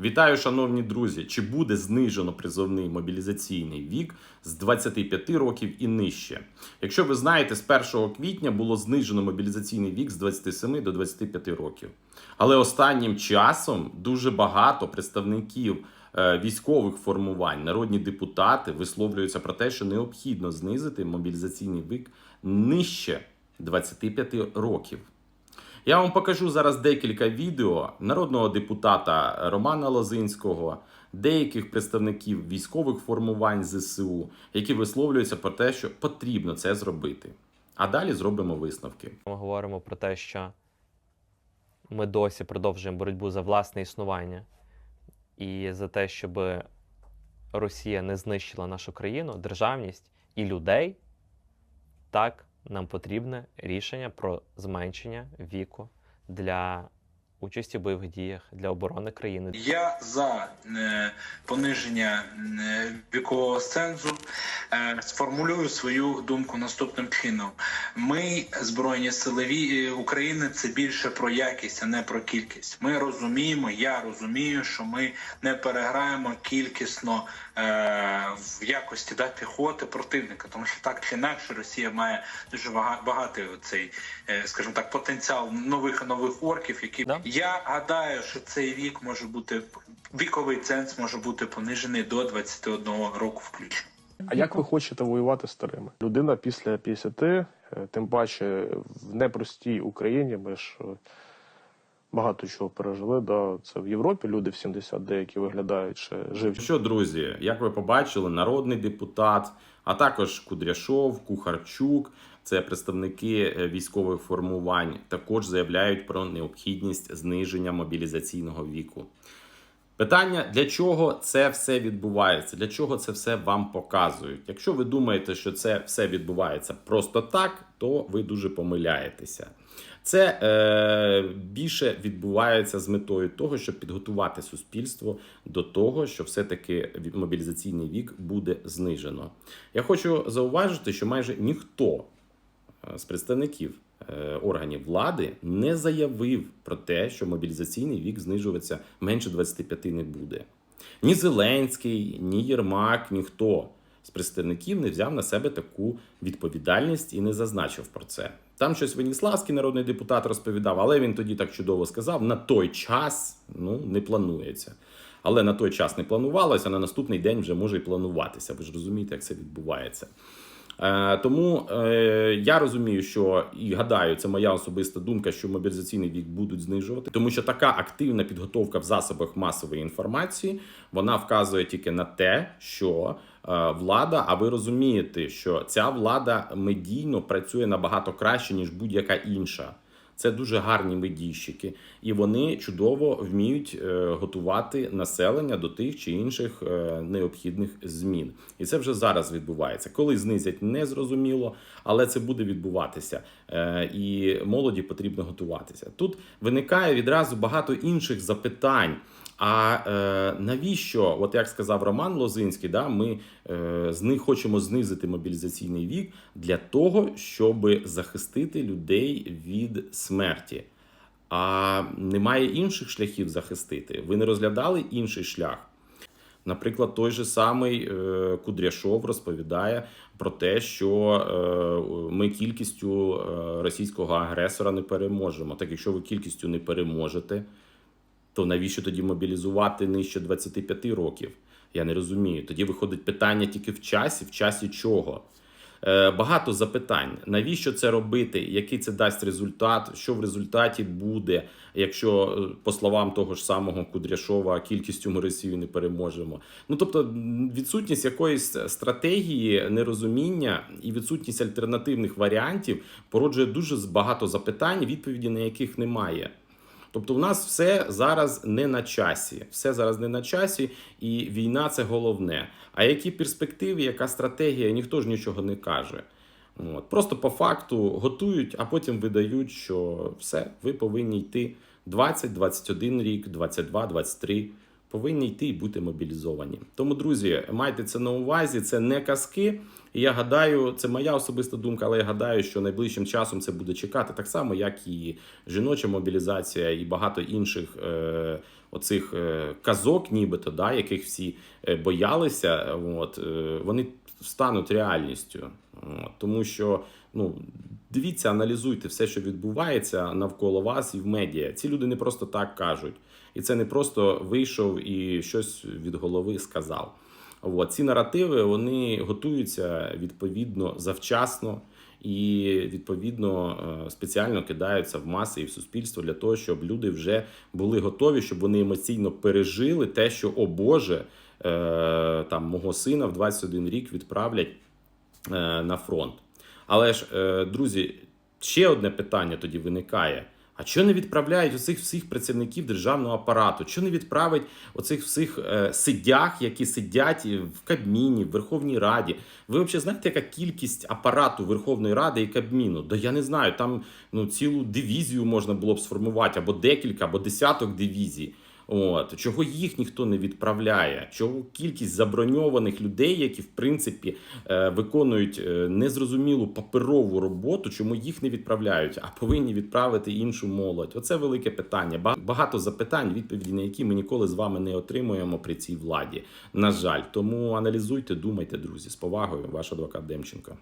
Вітаю, шановні друзі! Чи буде знижено призовний мобілізаційний вік з 25 років і нижче? Якщо ви знаєте, з 1 квітня було знижено мобілізаційний вік з 27 до 25 років. Але останнім часом дуже багато представників е, військових формувань, народні депутати висловлюються про те, що необхідно знизити мобілізаційний вік нижче 25 років. Я вам покажу зараз декілька відео народного депутата Романа Лозинського, деяких представників військових формувань ЗСУ, які висловлюються про те, що потрібно це зробити. А далі зробимо висновки. Ми говоримо про те, що ми досі продовжуємо боротьбу за власне існування і за те, щоб Росія не знищила нашу країну, державність і людей, так нам потрібне рішення про зменшення віку для участі в бойових діях для оборони країни. Я за е, пониження е, вікового цензу. Е, сформулюю свою думку наступним чином: ми, збройні силові України, це більше про якість, а не про кількість. Ми розуміємо, я розумію, що ми не переграємо кількісно е, в якості да, піхоти противника, тому що так чи інакше Росія має дуже бага- багатий цей, е, скажімо так, потенціал нових нових орків, які Да. Я гадаю, що цей вік може бути віковий ценз може бути понижений до 21 року включно. А як ви хочете воювати з старими? Людина після 50, е, тим паче в непростій Україні, ми ж е, багато чого пережили. Да. Це в Європі люди в 70 деякі виглядають ще живі. Що, друзі, як ви побачили, народний депутат, а також Кудряшов, Кухарчук, це представники е, військових формувань, також заявляють про необхідність зниження мобілізаційного віку. Питання, для чого це все відбувається? Для чого це все вам показують? Якщо ви думаєте, що це все відбувається просто так, то ви дуже помиляєтеся. Це е, більше відбувається з метою того, щоб підготувати суспільство до того, що все-таки мобілізаційний вік буде знижено. Я хочу зауважити, що майже ніхто з представників е, органів влади не заявив про те, що мобілізаційний вік знижуватися менше 25 не буде. Ні Зеленський, ні Єрмак, ніхто з представників не взяв на себе таку відповідальність і не зазначив про це. Там щось Веніславський народний депутат розповідав, але він тоді так чудово сказав: на той час ну не планується. Але на той час не планувалося, на наступний день вже може і плануватися. Ви ж розумієте, як це відбувається. Е, тому е, я розумію, що і гадаю, це моя особиста думка, що мобілізаційний вік будуть знижувати, тому що така активна підготовка в засобах масової інформації вона вказує тільки на те, що е, влада, а ви розумієте, що ця влада медійно працює набагато краще ніж будь-яка інша. Це дуже гарні медійщики, і вони чудово вміють е, готувати населення до тих чи інших е, необхідних змін. І це вже зараз відбувається. Коли знизять, не зрозуміло, але це буде відбуватися. Е, і молоді потрібно готуватися. Тут виникає відразу багато інших запитань. А е, навіщо, от як сказав Роман Лозинський, да, ми е, з них хочемо знизити мобілізаційний вік для того, щоб захистити людей від смерті. А немає інших шляхів захистити. Ви не розглядали інший шлях. Наприклад, той же самий е, Кудряшов розповідає про те, що е, ми кількістю е, російського агресора не переможемо. Так якщо ви кількістю не переможете, то навіщо тоді мобілізувати нижче 25 років? Я не розумію. Тоді виходить питання тільки в часі, в часі чого? Е, багато запитань. Навіщо це робити? Який це дасть результат? Що в результаті буде, якщо, е, по словам того ж самого Кудряшова, кількістю ми не переможемо? Ну тобто, відсутність якоїсь стратегії, нерозуміння і відсутність альтернативних варіантів породжує дуже багато запитань, відповіді на яких немає. Тобто, в нас все зараз не на часі, все зараз не на часі, і війна це головне. А які перспективи, яка стратегія, ніхто ж нічого не каже. От. Просто по факту готують, а потім видають, що все, ви повинні йти 20, 21 рік, 22, 23, повинні йти і бути мобілізовані. Тому, друзі, майте це на увазі. Це не казки. І я гадаю, це моя особиста думка, але я гадаю, що найближчим часом це буде чекати так само, як і жіноча мобілізація, і багато інших е, оцих е, казок, нібито, да, яких всі е, боялися. От е, вони стануть реальністю. От, тому що ну дивіться, аналізуйте все, що відбувається навколо вас і в медіа. Ці люди не просто так кажуть, і це не просто вийшов і щось від голови сказав. От, ці наративи вони готуються відповідно завчасно і відповідно е, спеціально кидаються в маси і в суспільство для того, щоб люди вже були готові, щоб вони емоційно пережили те, що о Боже, е, там мого сина в 21 рік відправлять е, на фронт. Але ж, е, друзі, ще одне питання тоді виникає. А чого не відправляють оцих всіх працівників державного апарату? Чого не відправить оцих всіх е, сидях, які сидять в Кабміні, в Верховній Раді? Ви взагалі знаєте, яка кількість апарату Верховної Ради і Кабміну? Да я не знаю, там ну, цілу дивізію можна було б сформувати, або декілька, або десяток дивізій. От чого їх ніхто не відправляє? Чого кількість заброньованих людей, які в принципі е, виконують е, незрозумілу паперову роботу, чому їх не відправляють, а повинні відправити іншу молодь? Оце велике питання. Ба- Багато запитань, відповіді на які ми ніколи з вами не отримуємо при цій владі. На жаль, тому аналізуйте, думайте, друзі. З повагою, ваш адвокат Демченко.